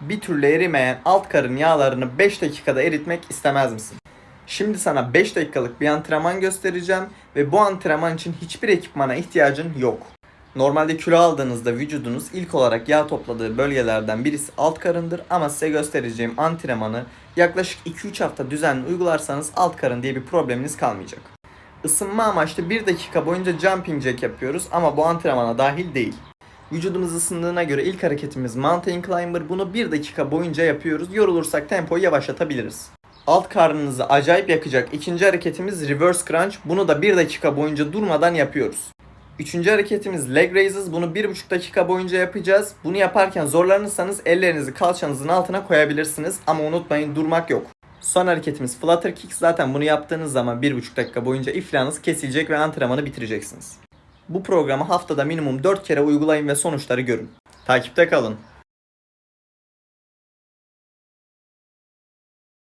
bir türlü erimeyen alt karın yağlarını 5 dakikada eritmek istemez misin? Şimdi sana 5 dakikalık bir antrenman göstereceğim ve bu antrenman için hiçbir ekipmana ihtiyacın yok. Normalde kilo aldığınızda vücudunuz ilk olarak yağ topladığı bölgelerden birisi alt karındır ama size göstereceğim antrenmanı yaklaşık 2-3 hafta düzenli uygularsanız alt karın diye bir probleminiz kalmayacak. Isınma amaçlı 1 dakika boyunca jumping jack yapıyoruz ama bu antrenmana dahil değil. Vücudumuz ısındığına göre ilk hareketimiz mountain climber. Bunu 1 dakika boyunca yapıyoruz. Yorulursak tempoyu yavaşlatabiliriz. Alt karnınızı acayip yakacak ikinci hareketimiz reverse crunch. Bunu da 1 dakika boyunca durmadan yapıyoruz. Üçüncü hareketimiz leg raises. Bunu 1,5 dakika boyunca yapacağız. Bunu yaparken zorlanırsanız ellerinizi kalçanızın altına koyabilirsiniz. Ama unutmayın durmak yok. Son hareketimiz flutter kick. Zaten bunu yaptığınız zaman 1,5 dakika boyunca iflahınız kesilecek ve antrenmanı bitireceksiniz. Bu programı haftada minimum 4 kere uygulayın ve sonuçları görün. Takipte kalın.